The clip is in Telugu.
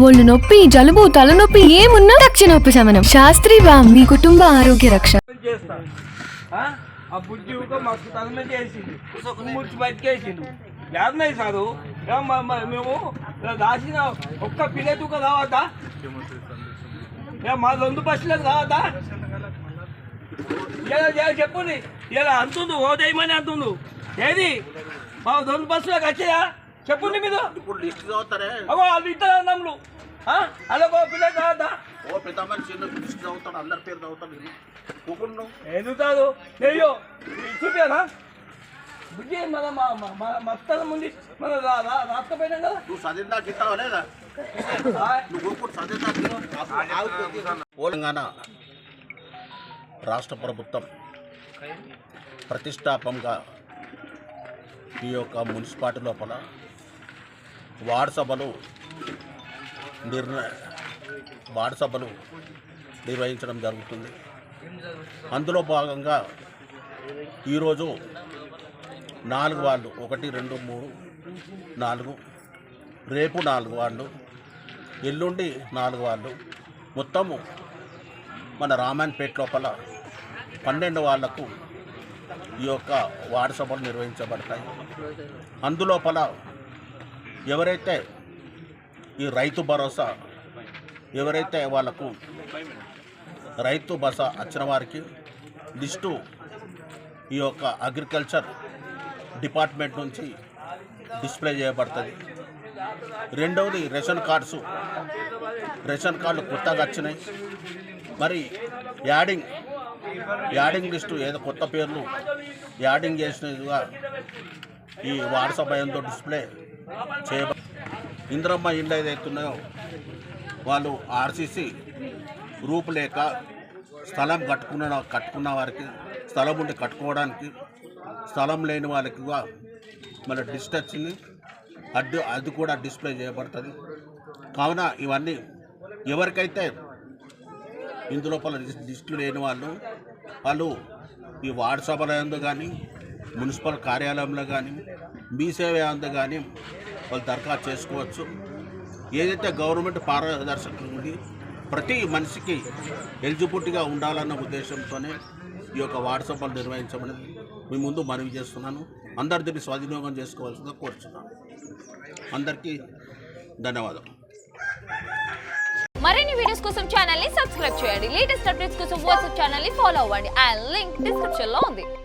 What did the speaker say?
ఒళ్ళు నొప్పి జలుబు తలనొప్పి ఏమున్నా తక్షణ ఉపశమనం శాస్త్రి బామ్ మీ కుటుంబ ఆరోగ్య రక్ష. చేస్తా ఆ? ఆ బుద్ధి ఊక మస్తు తగన చేసిండు ముచ్చి బతికేసిండు యాదనయ్య సారు ఏ మ- మేము ఇలా ఒక్క పిల్లే తూక కావద్దా? ఏ మా రెండు బస్సులకు కావద్దా? ఇలా ఇలా చెప్పుని ఇలా అంటుండు ఓ దయమని అంటుండు. ఏది? మా రెండు బస్సులకు వచ్చాయా? చెప్పుండి ఇప్పుడు లిస్ట్ చదువుతారే? అగో వాళ్ళు ఇద్దరు అన్నములు అలాగో పిల్ల ఓ పెద్ద మనిషి లిస్ట్ చదువుతాడు అందరి పేరు చదువుతాడు కూకుండా ఎదుగుతాడు అయ్యో చూపానా బుద్ధి మన ముందు రాకపోయినాం కదా. నువ్వు చదివిందా గిట్టావా లేదా? నువ్వు చదివిందా తెలంగాణ రాష్ట్ర ప్రభుత్వం ప్రతిష్టాపంగా ఈ యొక్క మున్సిపాలిటీ లోపల వార్డ్సభలు నిర్ణ వార్డ్సభలు నిర్వహించడం జరుగుతుంది. అందులో భాగంగా ఈరోజు నాలుగు వాళ్ళు ఒకటి రెండు మూడు నాలుగు రేపు నాలుగు వాళ్ళు ఎల్లుండి నాలుగు వాళ్ళు మొత్తము మన రామాయణపేట లోపల పన్నెండు వాళ్ళకు ఈ యొక్క వార్డు సభలు నిర్వహించబడతాయి. అందులోపల ఎవరైతే ఈ రైతు భరోసా ఎవరైతే వాళ్ళకు రైతు బస వచ్చిన వారికి లిస్టు ఈ యొక్క అగ్రికల్చర్ డిపార్ట్మెంట్ నుంచి డిస్ప్లే చేయబడుతుంది. రెండవది రేషన్ కార్డ్స్. రేషన్ కార్డులు కొత్తగా వచ్చినాయి. మరి యాడింగ్ యాడింగ్ లిస్టు ఏదో కొత్త పేర్లు యాడింగ్ చేసినదిగా ఈ వాట్సాప్ ఎంతో డిస్ప్లే చేయబ ఇంద్రమ్మ ఇండ్లు ఏదైతే ఉన్నాయో వాళ్ళు ఆర్సీసీ గ్రూప్ లేక స్థలం కట్టుకున్న కట్టుకున్న వారికి స్థలం ఉండి కట్టుకోవడానికి స్థలం లేని వాళ్ళకి మళ్ళీ మన అడ్డు అది కూడా డిస్ప్లే చేయబడుతుంది. కావున ఇవన్నీ ఎవరికైతే ఇందులోపల లిస్టులు లేని వాళ్ళు వాళ్ళు ఈ వార్డు సభలందు కానీ మున్సిపల్ కార్యాలయంలో కానీ మీ సేవ కానీ వాళ్ళు దరఖాస్తు చేసుకోవచ్చు. ఏదైతే గవర్నమెంట్ పారదర్శకత ఉంది ప్రతి మనిషికి ఎలిజిబిలిటీగా ఉండాలన్న ఉద్దేశంతోనే ఈ యొక్క వాట్సాప్లు నిర్వహించమని మీ ముందు మనవి చేస్తున్నాను. అందరి దీన్ని స్వాధీనోగం చేసుకోవాల్సిందిగా కోరుచున్నాను. అందరికీ ధన్యవాదం మరిన్ని వీడియోస్ కోసం ఛానల్ని సబ్స్క్రైబ్ చేయండి. లేటెస్ట్ అప్డేట్స్ కోసం వాట్సాప్ ఛానల్ని ఫాలో అవ్వండి. అండ్ లింక్ డిస్క్రిప్షన్లో ఉంది.